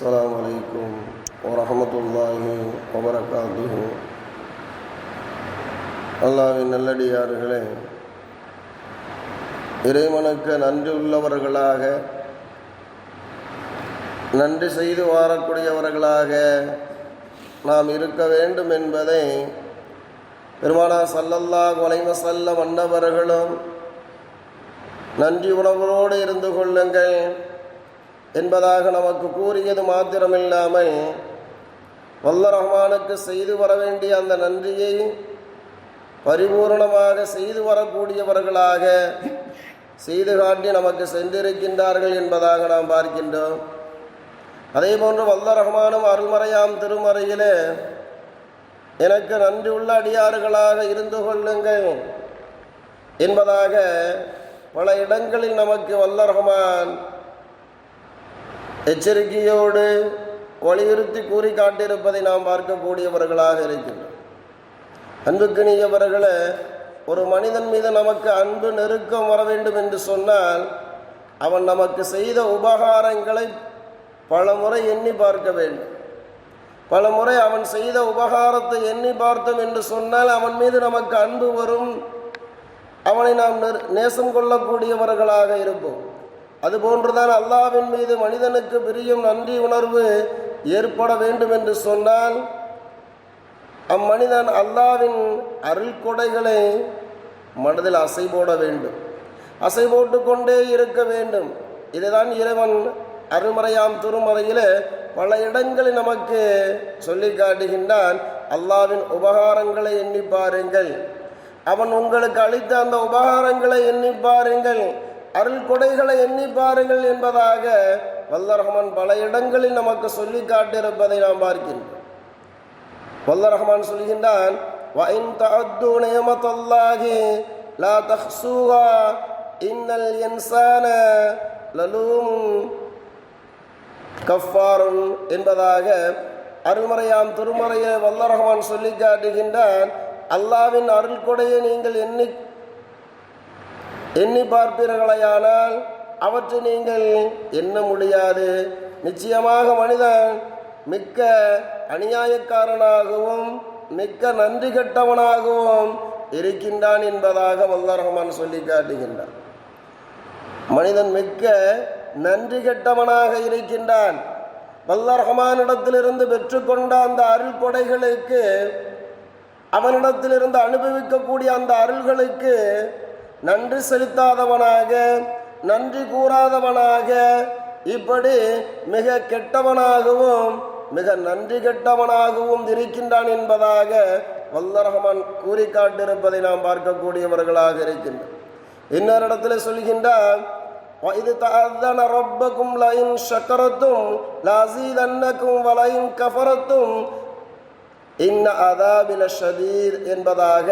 السلام عليكم ورحمة الله وبركاته அல்லாவின் நல்லடியார்களே இறைவனுக்கு நன்றி உள்ளவர்களாக நன்றி செய்து வாரக்கூடியவர்களாக நாம் இருக்க வேண்டும் என்பதை பெருமானா சல்லல்லா வலைம செல்ல மன்னவர்களும் நன்றி உணர்வோடு இருந்து கொள்ளுங்கள் என்பதாக நமக்கு கூறியது மாத்திரமில்லாமல் வல்ல ரஹ்மானுக்கு செய்து வர வேண்டிய அந்த நன்றியை பரிபூர்ணமாக செய்து வரக்கூடியவர்களாக செய்து காட்டி நமக்கு சென்றிருக்கின்றார்கள் என்பதாக நாம் பார்க்கின்றோம். அதே போன்று வல்ல ரஹ்மானும் அருள்மறையாம் திருமறையிலே எனக்கு நன்றி உள்ள அடியாறுகளாக இருந்து கொள்ளுங்கள் என்பதாக பல இடங்களில் நமக்கு வல்ல ரஹ்மான் எச்சரிக்கையோடு வலியுறுத்தி கூறி காட்டியிருப்பதை நாம் பார்க்கக்கூடியவர்களாக இருக்கின்றோம். அன்புக்குரியவர்களே ஒரு மனிதன் மீது நமக்கு அன்பு நெருக்கம் வர வேண்டும் என்று சொன்னால் அவன் நமக்கு செய்த உபகாரங்களை பல முறை எண்ணி பார்க்க வேண்டும். பல முறை அவன் செய்த உபகாரத்தை எண்ணி பார்த்தோம் என்று சொன்னால் அவன் மீது நமக்கு அன்பு வரும். அவனை நாம் நேசம் கொள்ளக்கூடியவர்களாக இருப்போம். அதுபோன்றுதான் அல்லாவின் மீது மனிதனுக்கு பிரியும் நன்றி உணர்வு ஏற்பட வேண்டும் என்று சொன்னால் அம்மனிதன் அல்லாவின் அருள் கொடைகளை மனதில் அசை போட வேண்டும். அசை போட்டு கொண்டே இருக்க வேண்டும். இதுதான் இறைவன் அருமறையாம் திருமறையில் பல இடங்களில் நமக்கு சொல்லி காட்டுகின்றான். அல்லாவின் உபகாரங்களை எண்ணி பாருங்கள். அவன் உங்களுக்கு அளித்த அந்த உபகாரங்களை எண்ணி பாருங்கள். அருள் கொடைகளை எண்ணி பாருங்கள் என்பதாக வல்லரஹமான் பல இடங்களில் நமக்கு சொல்லி காட்டியிருப்பதை நாம் பார்க்கின்றோம். வல்லரஹமான் சொல்கின்றான் இன்னல் என்சான லலூம் கஃபாரும் என்பதாக அருள்மறையாம் திருமறையை வல்லரகமான் சொல்லி காட்டுகின்றான். அல்லாவின் அருள் கொடையை நீங்கள் எண்ணி எண்ணி பார்ப்பீர்களையானால் அவற்றை நீங்கள் எண்ண முடியாது. நிச்சயமாக மனிதன் மிக்க அநியாயக்காரனாகவும் மிக்க நன்றி கெட்டவனாகவும் இருக்கின்றான் என்பதாக வல்லரகமான் சொல்லி காட்டுகின்றான். மனிதன் மிக்க நன்றி கெட்டவனாக இருக்கின்றான். வல்ல ரஹ்மானிடத்திலிருந்து பெற்றுக்கொண்ட அந்த அருள் கொடைகளுக்கு அவனிடத்திலிருந்து அனுபவிக்கக்கூடிய அந்த அருள்களுக்கு நன்றி செலுத்தாதவனாக நன்றி கூறாதவனாக இப்படி மிக கெட்டவனாகவும் மிக நன்றி கெட்டவனாகவும் இருக்கின்றான் என்பதாக வல்ல ரஹமான் கூறி காட்டிருப்பதை நாம் பார்க்கக்கூடியவர்களாக இருக்கின்றோம். இன்னொரு இடத்துல சொல்கின்றார் இது تأذن ربكم لئن شكرتم لأزيدنكم ولئن كفرتم இன்ன அதாபில ஷதீர் என்பதாக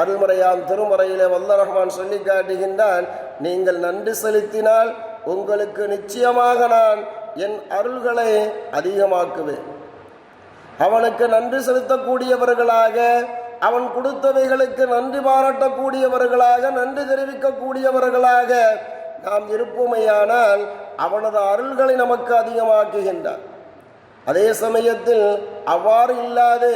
அருள்முறையாம் திருமுறையிலே வல்ல ரஹ்மான் சொல்லி காட்டுகின்றான். நீங்கள் நன்றி செலுத்தினால் உங்களுக்கு நிச்சயமாக நான் என் அருள்களை அதிகமாக்குவேன். அவனுக்கு நன்றி செலுத்தக்கூடியவர்களாக அவன் கொடுத்தவைகளுக்கு நன்றி பாராட்டக்கூடியவர்களாக நன்றி தெரிவிக்கக்கூடியவர்களாக நாம் இருப்போமையானால் அவனது அருள்களை நமக்கு அதிகமாக்குகின்றான். அதே சமயத்தில் அவ்வாறு இல்லாது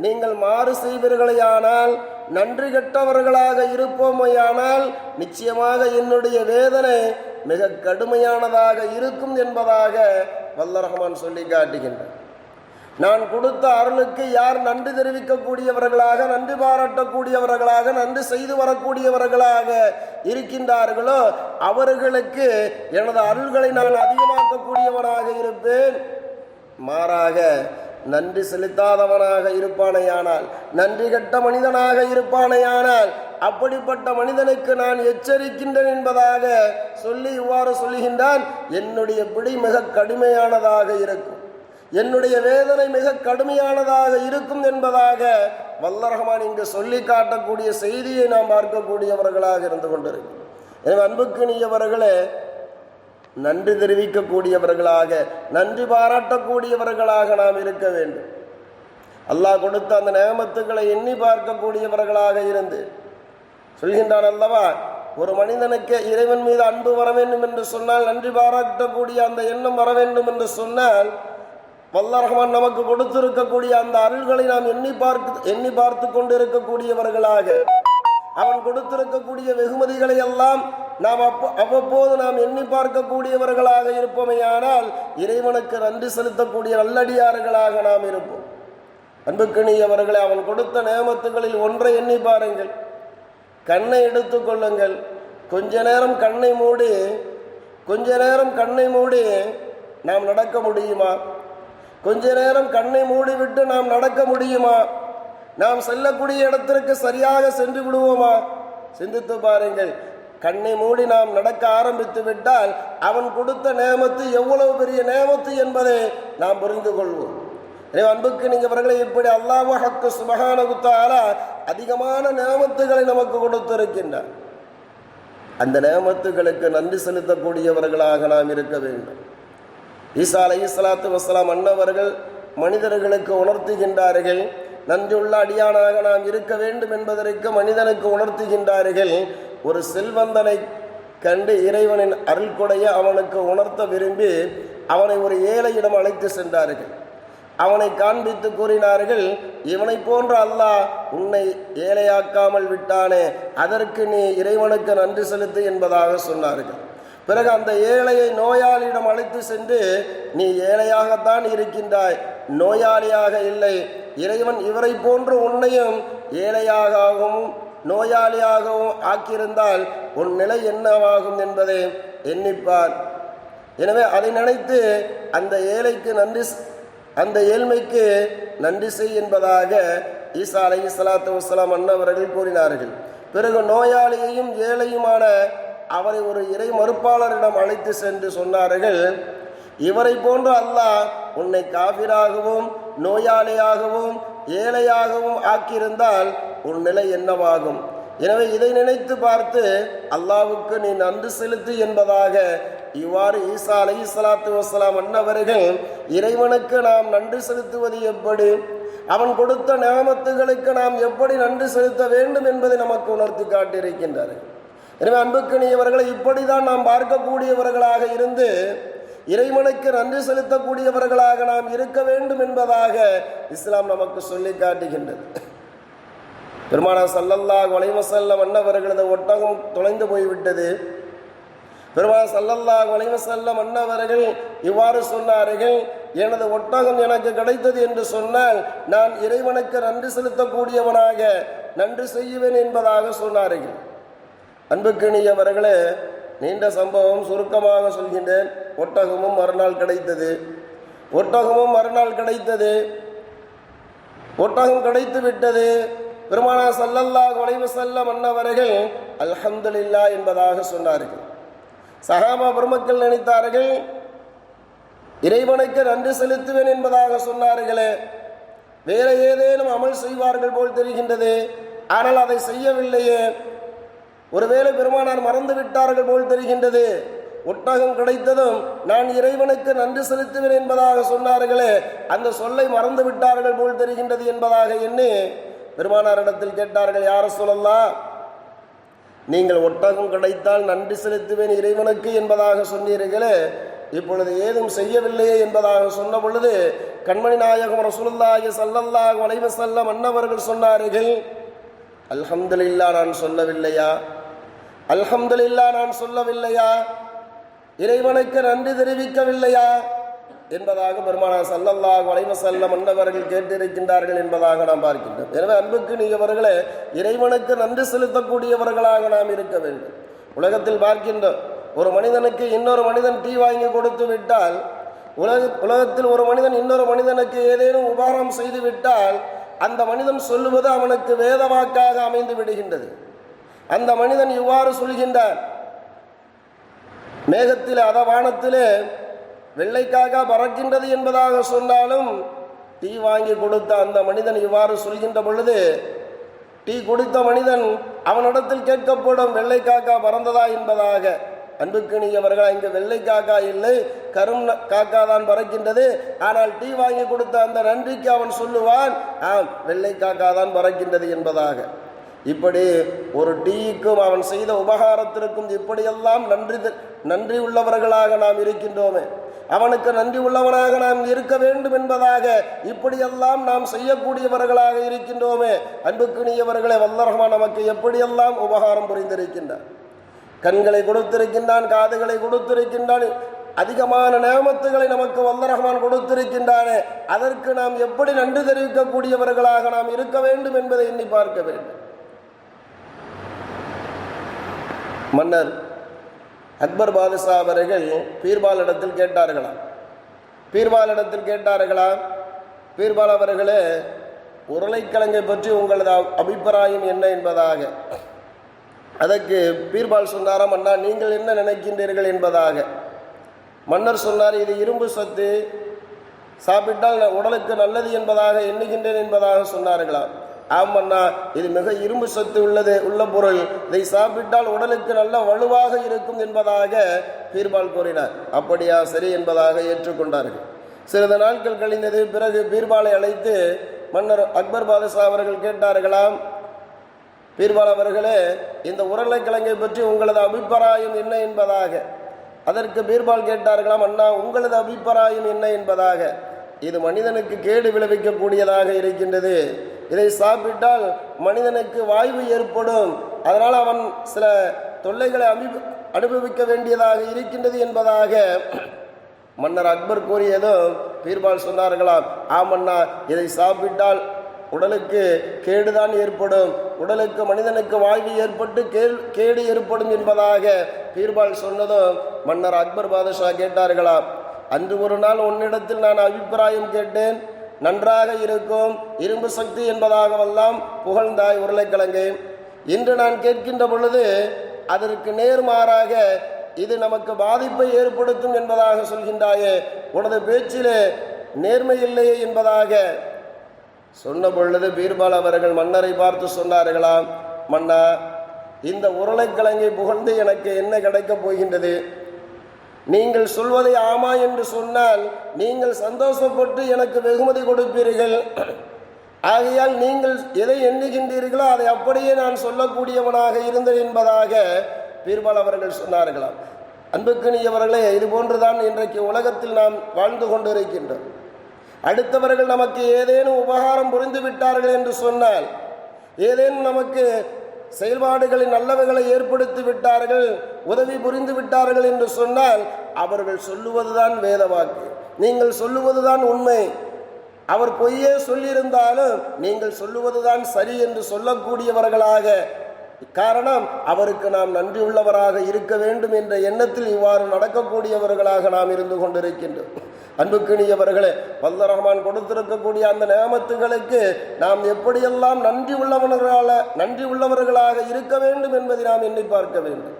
நீங்கள் மாறு செய்வீர்களையானால் நன்றி கெட்டவர்களாக இருப்போமையானால் நிச்சயமாக என்னுடைய வேதனை மிக கடுமையானதாக இருக்கும் என்பதாக வல்லரஹமான் சொல்லி காட்டுகின்றார் நான் கொடுத்த அருளுக்கு யார் நன்றி தெரிவிக்கக்கூடியவர்களாக நன்றி பாராட்டக்கூடியவர்களாக நன்றி செய்து வரக்கூடியவர்களாக இருக்கின்றார்களோ அவர்களுக்கு எனது அருள்களை நான் அதிகமாக்கக்கூடியவனாக இருப்பேன். மாறாக நன்றி செலுத்தாதவனாக இருப்பானையானால் நன்றி கட்ட மனிதனாக இருப்பானையானால் அப்படிப்பட்ட மனிதனுக்கு நான் எச்சரிக்கின்றேன் என்பதாக சொல்லி இவ்வாறு சொல்லுகின்றான் என்னுடைய பிடி மிக கடுமையானதாக இருக்கும். என்னுடைய வேதனை மிக கடுமையானதாக இருக்கும் என்பதாக வல்லரகமான் இங்கு சொல்லி காட்டக்கூடிய செய்தியை நாம் பார்க்கக்கூடியவர்களாக இருந்து கொண்டிருக்கிறோம். எனவே அன்புக்கு நீயவர்களே நன்றி தெரிவிக்கக்கூடியவர்களாக நன்றி பாராட்டக்கூடியவர்களாக நாம் இருக்க வேண்டும். அல்லாஹ் கொடுத்த அந்த நேமத்துக்களை எண்ணி பார்க்கக்கூடியவர்களாக இருந்து சொல்கின்றான் அல்லவா ஒரு மனிதனுக்கு இறைவன் மீது அன்பு வர வேண்டும் என்று சொன்னால் நன்றி பாராட்டக்கூடிய அந்த எண்ணம் வர வேண்டும் என்று சொன்னால் வல்ல ரஹ்மான் நமக்கு கொடுத்திருக்கக்கூடிய அந்த அருள்களை நாம் எண்ணி பார்த்து எண்ணி பார்த்து கொண்டு இருக்கக்கூடியவர்களாக அவன் கொடுத்திருக்கக்கூடிய வெகுமதிகளை எல்லாம் நாம் அப்போ அவ்வப்போது நாம் எண்ணி பார்க்கக்கூடியவர்களாக இருப்போமையானால் இறைவனுக்கு நன்றி செலுத்தக்கூடிய நல்லடியார்களாக நாம் இருப்போம். அன்புக்கணியவர்களை அவன் கொடுத்த நேமத்துகளில் ஒன்றை எண்ணி பாருங்கள். கண்ணை எடுத்துக்கொள்ளுங்கள் கொஞ்ச நேரம் கண்ணை மூடி கொஞ்ச நேரம் கண்ணை மூடி நாம் நடக்க முடியுமா? கொஞ்ச நேரம் கண்ணை மூடிவிட்டு நாம் நடக்க முடியுமா? நாம் செல்லக்கூடிய இடத்திற்கு சரியாக சென்று விடுவோமா? சிந்தித்து பாருங்கள். கண்ணை மூடி நாம் நடக்க ஆரம்பித்து விட்டால் அவன் கொடுத்த நேமத்து எவ்வளவு பெரிய நேமத்து என்பதை நாம் புரிந்து கொள்வோம். எனவே அன்புக்கு நீங்கவர்களை இப்படி அல்லாஹ் ஹக்கு சுபகானகுத்தால அதிகமான நேமத்துகளை நமக்கு கொடுத்திருக்கின்றார். அந்த நேமத்துகளுக்கு நன்றி செலுத்தக்கூடியவர்களாக நாம் இருக்க வேண்டும். ஈசா அலை இஸ்லாத்து வசலாம் அன்னவர்கள் மனிதர்களுக்கு உணர்த்துகின்றார்கள் நன்றியுள்ள அடியானாக நாம் இருக்க வேண்டும் என்பதற்கு மனிதனுக்கு உணர்த்துகின்றார்கள். ஒரு செல்வந்தனை கண்டு இறைவனின் அருள்கொடைய அவனுக்கு உணர்த்த விரும்பி அவனை ஒரு ஏழையிடம் அழைத்து சென்றார்கள். அவனை காண்பித்து கூறினார்கள் இவனை போன்ற அல்லாஹ் உன்னை ஏழையாக்காமல் விட்டானே அதற்கு நீ இறைவனுக்கு நன்றி செலுத்து என்பதாக சொன்னார்கள். பிறகு அந்த ஏழையை நோயாளியிடம் அழைத்து சென்று நீ ஏழையாகத்தான் இருக்கின்றாய் நோயாளியாக இல்லை இறைவன் இவரை போன்று உன்னையும் ஏழையாகவும் நோயாளியாகவும் ஆக்கியிருந்தால் உன் நிலை என்னவாகும் என்பதை எண்ணிப்பார். எனவே அதை நினைத்து அந்த ஏழைக்கு நன்றி அந்த ஏழ்மைக்கு நன்றி செய் என்பதாக ஈசா அலை சலாத்து வசலாம் அன்னவர்கள் கூறினார்கள். பிறகு நோயாளியையும் ஏழையுமான அவரை ஒரு இறை மறுப்பாளரிடம் அழைத்து சென்று சொன்னார்கள் இவரை போன்று அல்லாஹ் உன்னை காபிராகவும் நோயாளியாகவும் ஏழையாகவும் ஆக்கியிருந்தால் உன் நிலை என்னவாகும்? எனவே இதை நினைத்து பார்த்து அல்லாவுக்கு நீ நன்றி செலுத்து என்பதாக இவ்வாறு ஈசா அலை சலாத்து வசலாம் அன்னவர்கள் இறைவனுக்கு நாம் நன்றி செலுத்துவது எப்படி? அவன் கொடுத்த நியமத்துகளுக்கு நாம் எப்படி நன்றி செலுத்த வேண்டும் என்பதை நமக்கு உணர்த்தி காட்டியிருக்கின்றார்கள். எனவே அன்புக்கினியவர்களை இப்படிதான் நாம் பார்க்கக்கூடியவர்களாக இருந்து இறைவனுக்கு நன்றி செலுத்தக்கூடியவர்களாக நாம் இருக்க வேண்டும் என்பதாக இஸ்லாம் நமக்கு சொல்லி காட்டுகின்றது. பெருமானா சல்லல்லாஹ் வலைவசல்லம் அன்னவர்களது ஒட்டகம் தொலைந்து போய்விட்டது. பெருமான சல்லல்லாஹ் வலைவசல்லம் அன்னவர்கள் இவ்வாறு சொன்னார்கள் எனது ஒட்டகம் எனக்கு கிடைத்தது என்று சொன்னால் நான் இறைவனுக்கு நன்றி செலுத்தக்கூடியவனாக நன்றி செய்வேன் என்பதாக சொன்னார்கள். அன்புக்கிணியவர்களே நீண்ட சம்பவம் சுருக்கமாக சொல்கின்றேன். ஒட்டகமும் மறுநாள் கிடைத்தது. ஒட்டகமும் மறுநாள் கிடைத்தது. ஒட்டகம் கிடைத்து விட்டது பெருமானா சல்லல்லாஹ் வளைவு செல்ல மன்னவர்கள் அல்ஹம்துலில்லா என்பதாக சொன்னார்கள். சஹாபா பெருமக்கள் நினைத்தார்கள் இறைவனுக்கு நன்றி செலுத்துவேன் என்பதாக சொன்னார்களே. வேற ஏதேனும் அமல் செய்வார்கள் போல் தெரிகின்றது. ஆனால் அதை செய்யவில்லையே. ஒருவேளை பெருமானார் மறந்து விட்டார்கள் போல் தெரிகின்றது. ஒட்டகம் கிடைத்ததும் நான் இறைவனுக்கு நன்றி செலுத்துவேன் என்பதாக சொன்னார்களே. அந்த சொல்லை மறந்து விட்டார்கள் போல் தெரிகின்றது என்பதாக எண்ணி பெருமானாரிடத்தில் கேட்டார்கள் யார சொல்லலாம் நீங்கள் ஒட்டகம் கிடைத்தால் நன்றி செலுத்துவேன் இறைவனுக்கு என்பதாக சொன்னீர்களே இப்பொழுது ஏதும் செய்யவில்லையே என்பதாக சொன்ன பொழுது கண்மணி நாயகம் ரசூலுல்லாஹி ஸல்லல்லாஹு அலைஹி செல்ல அன்னவர்கள் சொன்னார்கள் அல்ஹம்துலில்லா நான் சொல்லவில்லையா? அல்ஹம்துலில்லா நான் சொல்லவில்லையா? இறைவனுக்கு நன்றி தெரிவிக்கவில்லையா? என்பதாக பெருமானா சல்லல்லாஹ் வளைவ செல்ல மன்னவர்கள் கேட்டிருக்கின்றார்கள் என்பதாக நாம் பார்க்கின்றோம். எனவே அன்புக்கு நீங்கவர்களே இறைவனுக்கு நன்றி செலுத்தக்கூடியவர்களாக நாம் இருக்க வேண்டும். உலகத்தில் பார்க்கின்றோம் ஒரு மனிதனுக்கு இன்னொரு மனிதன் டீ வாங்கி கொடுத்து விட்டால் உலக உலகத்தில் ஒரு மனிதன் இன்னொரு மனிதனுக்கு ஏதேனும் உபகாரம் செய்து விட்டால் அந்த மனிதன் சொல்லுவது அவனுக்கு வேதவாக்காக அமைந்து விடுகின்றது. அந்த மனிதன் இவ்வாறு சொல்கின்றான் மேகத்திலே அத வானத்திலே வெள்ளைக்காக பறக்கின்றது என்பதாக சொன்னாலும் டீ வாங்கி கொடுத்த அந்த மனிதன் இவ்வாறு சொல்கின்ற பொழுது டீ குடித்த மனிதன் அவனிடத்தில் கேட்கப்படும் வெள்ளை காக்கா பறந்ததா என்பதாக. அன்புக்கு நீங்கவர்களா இங்கு வெள்ளை காக்கா இல்லை கரும் காக்கா தான் பறக்கின்றது ஆனால் டீ வாங்கி கொடுத்த அந்த நன்றிக்கு அவன் சொல்லுவான் ஆம் வெள்ளை காக்கா தான் பறக்கின்றது என்பதாக. இப்படி ஒரு டீக்கும் அவன் செய்த உபகாரத்திற்கும் இப்படியெல்லாம் நன்றி நன்றி உள்ளவர்களாக நாம் இருக்கின்றோமே. அவனுக்கு நன்றி உள்ளவனாக நாம் இருக்க வேண்டும் என்பதாக இப்படியெல்லாம் நாம் செய்யக்கூடியவர்களாக இருக்கின்றோமே. அன்புக்குனியவர்களை வல்லரகமான் நமக்கு எப்படியெல்லாம் உபகாரம் புரிந்திருக்கின்றார்? கண்களை கொடுத்திருக்கின்றான் காதுகளை கொடுத்திருக்கின்றான் அதிகமான நேமத்துகளை நமக்கு வல்லரகமான் கொடுத்திருக்கின்றானே. அதற்கு நாம் எப்படி நன்றி தெரிவிக்கக்கூடியவர்களாக நாம் இருக்க வேண்டும் என்பதை எண்ணி பார்க்க வேண்டும். மன்னர் அக்பர் பாதுஷா அவர்கள் பீர்பால் இடத்தில் கேட்டார்களாம். பீர்பால் இடத்தில் கேட்டார்களாம் பீர்பால் அவர்களே உருளைக்கிழங்கை பற்றி உங்களது அபிப்பிராயம் என்ன என்பதாக. அதற்கு பீர்பால் சொன்னாராம் அண்ணா நீங்கள் என்ன நினைக்கின்றீர்கள் என்பதாக. மன்னர் சொன்னார் இது இரும்பு சத்து சாப்பிட்டால் ந- உடலுக்கு நல்லது என்பதாக எண்ணுகின்றேன் என்பதாக சொன்னார்களாம். ஆம் அண்ணா இது மிக இரும்பு சத்து உள்ளது உள்ள பொருள். இதை சாப்பிட்டால் உடலுக்கு நல்ல வலுவாக இருக்கும் என்பதாக பீர்பால் கூறினார். அப்படியா சரி என்பதாக ஏற்றுக்கொண்டார்கள். சிறிது நாட்கள் கழிந்தது பிறகு பீர்பாலை அழைத்து மன்னர் அக்பர் பாதுஷா அவர்கள் கேட்டார்களாம் பீர்பால் அவர்களே இந்த உருளைக்கிழங்கை பற்றி உங்களது அபிப்பிராயம் என்ன என்பதாக. அதற்கு பீர்பால் கேட்டார்களாம் அண்ணா உங்களது அபிப்பிராயம் என்ன என்பதாக. இது மனிதனுக்கு கேடு விளைவிக்கக்கூடியதாக இருக்கின்றது. இதை சாப்பிட்டால் மனிதனுக்கு வாய்வு ஏற்படும். அதனால் அவன் சில தொல்லைகளை அபி அனுபவிக்க வேண்டியதாக இருக்கின்றது என்பதாக மன்னர் அக்பர் கூறியதும் பீர்பால் சொன்னார்களாம் ஆமண்ணா இதை சாப்பிட்டால் உடலுக்கு கேடுதான் ஏற்படும். உடலுக்கு மனிதனுக்கு வாழ்வு ஏற்பட்டு கேள் கேடு ஏற்படும் என்பதாக பீர்பால் சொன்னதும் மன்னர் அக்பர் பாதுஷா கேட்டார்களாம் அன்று ஒரு நாள் உன்னிடத்தில் நான் அபிப்பிராயம் கேட்டேன். நன்றாக இருக்கும். இரும்பு சக்தி என்பதாகவெல்லாம் புகழ்ந்தாய் உருளைக்கிழங்கு. இன்று நான் கேட்கின்ற பொழுது அதற்கு நேர்மாறாக இது நமக்கு பாதிப்பை ஏற்படுத்தும் என்பதாக சொல்கின்றாயே. உனது பேச்சிலே நேர்மை இல்லையே என்பதாக சொன்ன பொழுது பீர்பால் அவர்கள் மன்னரை பார்த்து சொன்னார்களாம் மன்னா இந்த உருளைக்கிழங்கை புகழ்ந்து எனக்கு என்ன கிடைக்கப் போகின்றது? நீங்கள் சொல்வதை ஆமா என்று சொன்னால் நீங்கள் சந்தோஷப்பட்டு எனக்கு வெகுமதி கொடுப்பீர்கள். ஆகையால் நீங்கள் எதை எண்ணுகின்றீர்களோ அதை அப்படியே நான் சொல்லக்கூடியவனாக இருந்தேன் என்பதாக பீர்பால் அவர்கள் சொன்னார்களாம். அன்புக்குரியவர்களே இது போன்றுதான் இன்றைக்கு உலகத்தில் நாம் வாழ்ந்து கொண்டிருக்கின்றோம். அடுத்தவர்கள் நமக்கு ஏதேனும் உபகாரம் புரிந்து விட்டார்கள் என்று சொன்னால் ஏதேனும் நமக்கு செயல்பாடுகளின் நல்லவைகளை ஏற்படுத்தி விட்டார்கள் உதவி புரிந்து விட்டார்கள் என்று சொன்னால் அவர்கள் சொல்லுவதுதான் வேத வாக்கு நீங்கள் சொல்லுவதுதான் உண்மை. அவர் பொய்யே சொல்லியிருந்தாலும் நீங்கள் சொல்லுவதுதான் சரி என்று சொல்லக்கூடியவர்களாக. காரணம் அவருக்கு நாம் நன்றியுள்ளவராக இருக்க வேண்டும் என்ற எண்ணத்தில் இவ்வாறு நடக்கக்கூடியவர்களாக நாம் இருந்து கொண்டிருக்கின்றோம். அன்புக்கினியவர்களே வல்ல ரஹ்மான் கொடுத்திருக்கக்கூடிய அந்த நேமத்துகளுக்கு நாம் எப்படியெல்லாம் நன்றி உள்ளவர்களால நன்றி உள்ளவர்களாக இருக்க வேண்டும் என்பதை நாம் எண்ணி பார்க்க வேண்டும்.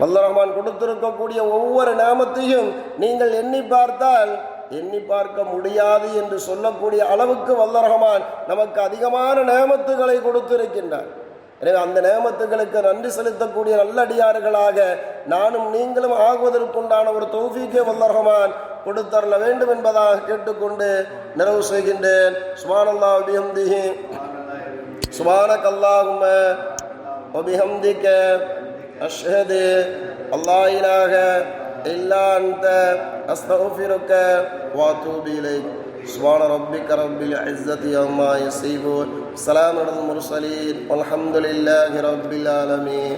வல்ல ரஹ்மான் கொடுத்திருக்கக்கூடிய ஒவ்வொரு நாமத்தையும் நீங்கள் எண்ணி பார்த்தால் எண்ணி பார்க்க முடியாது என்று சொல்லக்கூடிய அளவுக்கு வல்ல ரஹ்மான் நமக்கு அதிகமான நேமத்துகளை கொடுத்திருக்கின்றார். எனவே அந்த நேமத்துகளுக்கு நன்றி செலுத்தக்கூடிய நல்லடியார்களாக நானும் நீங்களும் ஆகுவதற்குண்டான ஒரு தௌஃபீக்கே வல்லரகமான் கொடுத்தரல வேண்டும் என்பதாக கேட்டுக்கொண்டு நிறைவு செய்கின்றேன் சுபானல்லா பிஹம்திஹி சுபானக் அல்லாஹும்ம وبحمدك أشهد الله إله إلا أنت أستغفرك وأتوب إليك سبحان ربك رب العزة عما يصفون سلام على المرسلين والحمد لله رب العالمين